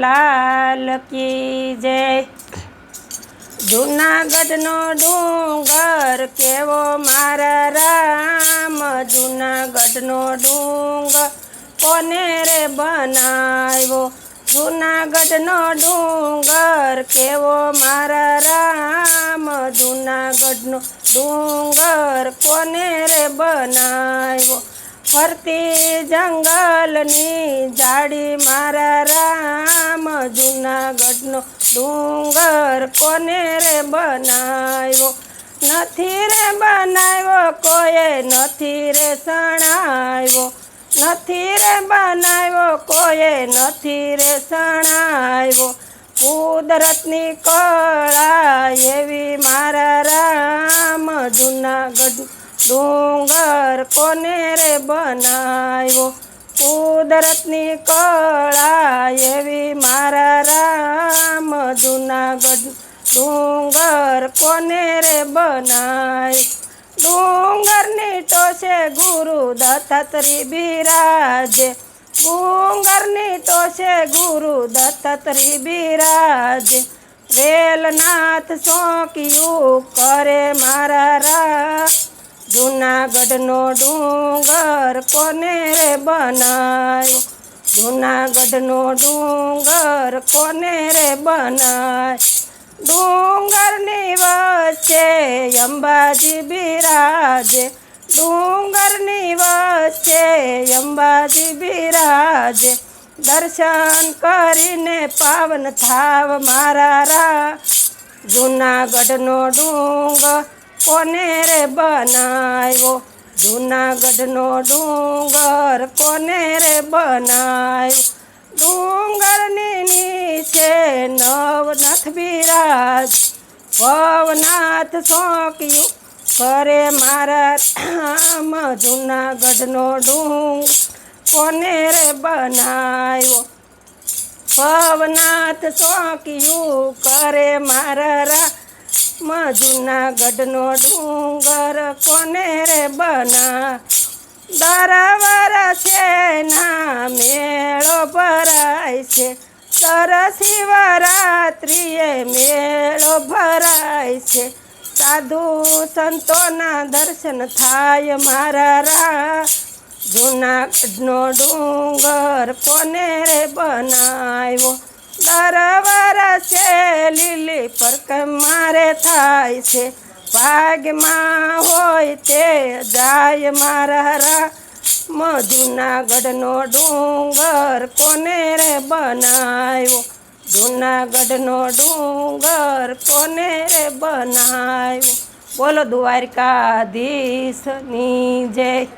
લાલ કી જય. જૂનાગઢનો ડુંગર કેવો મારા રામ? જૂનાગઢનો ડુંગર કોને રે બનાવ્યો? જૂનાગઢનો ડુંગર કેવો મારા રામ? જૂનાગઢનો ડુંગર કોને રે બનાવ્યો? ફરતી જંગલની જાડી મારા રામ જૂનાગઢનો ડુંગર કોને રે બનાવ્યો? નથી રે બનાવ્યો કોઈએ નથી રે શણાવ્યો નથી રે બનાવ્યો કોઈએ નથી રે શણાવ્યો કુદરતની કળા એવી મારા રામ જૂનાગઢ ડુંગર કોને રે બનાવ્યો? કુદરતની કળા ડુંગર કોને રે બનાવ્યો ડુંગરની ટોશે ગુરુ દત્તત્રી બિરાજે. ડુંગરની ટોશે ગુરુ દત્તત્રી બિરાજે. વેલનાથ સોંક્યું કરે મારા રા જૂનાગઢનો ડુંગર કોને રે બનાય? જૂનાગઢનો ડુંગર કોને રે બનાય? ડુંગરની વચ્ચે અંબાજી બિરાજે. ડુંગરની વચ્ચે અંબાજી બિરાજે. દર્શન કરીને પાવન થાવ મારા રા. જૂનાગઢનો ડુંગર કોને રે બનાવ્યો? જૂનાગઢનો ડુંગર કોને રે બનાવ્યો? નીચે નવનાથ બિરાજ. ભવનાથ સોંક્યું કરે મારા રામ જૂનાગઢનો ડુંગ. કોને રે બનાવ્યો? ભવનાથ સોંક્યું કરે મારા રામ જૂનાગઢનો ડુંગર. કોને રે બના દરવર છે, ના મેળો ભરાય છે. શિવરાત્રિએ મેળો ભરાય છે. સાધુ સંતોના દર્શન થાય મારા રા જૂનાગઢનો ડુંગર કોને રે બનાવ્યો? દરવર છે લીલી પર મારે થાય છે. ભાગમાં હોય તે જાય મારા રા જૂનાગઢનો ડુંગર કોને રે બનાવ્યો જૂનાગઢનો ડુંગર કોને રે બનાવ્યો બોલો દ્વારકાધીશની જય.